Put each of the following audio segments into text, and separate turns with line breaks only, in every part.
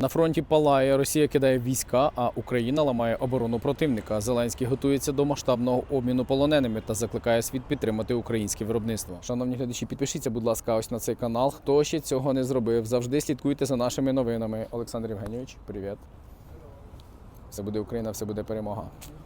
На фронті палає, Росія кидає війська, а Україна ламає оборону противника. Зеленський готується до масштабного обміну полоненими та закликає світ підтримати українське виробництво. Шановні глядачі, підпишіться, будь ласка, ось на цей канал. Хто ще цього не зробив, завжди слідкуйте за нашими новинами. Олександр Євгенійович, привіт. Все буде Україна, все буде перемога.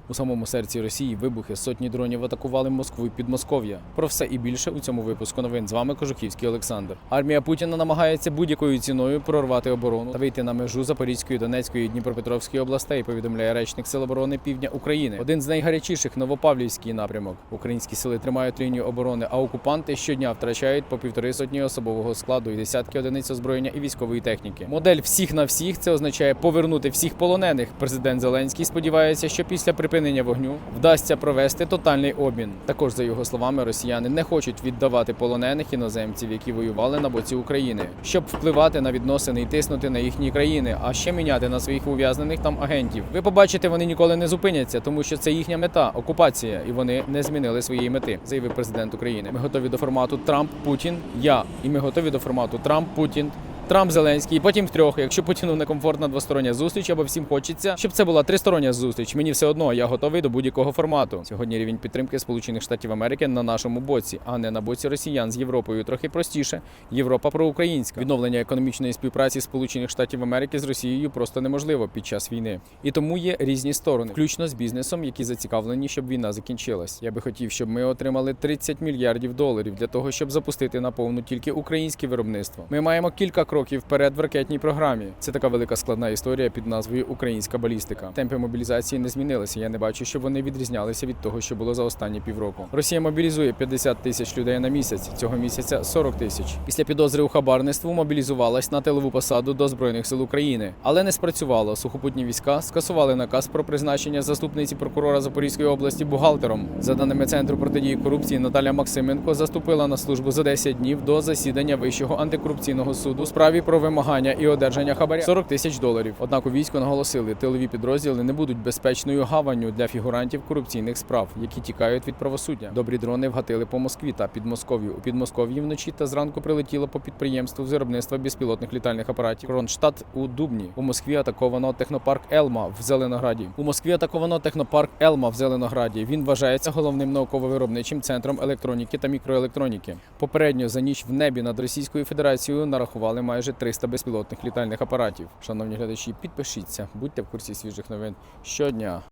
У самому серці Росії вибухи сотні дронів атакували Москву і Підмосков'я. Про все і більше у цьому випуску новин. З вами Кожухівський Олександр. Армія Путіна намагається будь-якою ціною прорвати оборону та вийти на межу Запорізької, Донецької і Дніпропетровської областей. Повідомляє речник Сил оборони Півдня України. Один з найгарячіших Новопавлівський напрямок. Українські сили тримають лінію оборони, а окупанти щодня втрачають по півтори сотні особового складу і десятки одиниць озброєння і військової техніки. Модель всіх на всіх це означає повернути всіх полонених. Президент Зеленський сподівається, що після припинення вогню вдасться провести тотальний обмін. Також за його словами, росіяни не хочуть віддавати полонених іноземців, які воювали на боці України, щоб впливати на відносини і тиснути на їхні країни, а ще міняти на своїх ув'язнених там агентів. Ви побачите, вони ніколи не зупиняться, тому що це їхня мета окупація, і вони не змінили своєї мети, заявив президент України. Ми готові до формату Трамп, Путін, я, і ми готові до формату Трамп, Путін. Трамп Зеленський, і потім втрьох. Якщо Путіну некомфортна двостороння зустріч, або всім хочеться, щоб це була тристороння зустріч. Мені все одно, я готовий до будь-якого формату. Сьогодні рівень підтримки Сполучених Штатів Америки на нашому боці, а не на боці росіян з Європою. Трохи простіше. Європа проукраїнська. Відновлення економічної співпраці Сполучених Штатів Америки з Росією просто неможливо під час війни. І тому є різні сторони, включно з бізнесом, які зацікавлені, щоб війна закінчилась. Я би хотів, щоб ми отримали 30 мільярдів доларів для того, щоб запустити на повну тільки українське виробництво. Ми маємо кілька кроків вперед в ракетній програмі. Це така велика складна історія під назвою Українська балістика. Темпи мобілізації не змінилися. Я не бачу, щоб вони відрізнялися від того, що було за останні півроку. Росія мобілізує 50 тисяч людей на місяць. Цього місяця 40 тисяч. Після підозри у хабарництву мобілізувалась на тилову посаду до збройних сил України, але не спрацювало. Сухопутні війська скасували наказ про призначення заступниці прокурора Запорізької області бухгалтером. За даними центру протидії корупції, Наталя Максименко заступила на службу за 10 днів до засідання Вищого антикорупційного суду справі про вимагання і одержання хабаря 40 тисяч доларів. Однак у війську наголосили, тилові підрозділи не будуть безпечною гаванню для фігурантів корупційних справ, які тікають від правосуддя. Добрі дрони вгатили по Москві та Підмосков'ю. У Підмосков'ї вночі та зранку прилетіло по підприємству з виробництва безпілотних літальних апаратів. Кронштадт у Дубні. У Москві атаковано технопарк Елма в Зеленограді. У Москві атаковано технопарк Елма в Зеленограді. Він вважається головним науково-виробничим центром електроніки та мікроелектроніки. Попередньо за ніч в небі над Російською Федерацією нарахували майже 300 безпілотних літальних апаратів. Шановні глядачі, підпишіться, будьте в курсі свіжих новин щодня.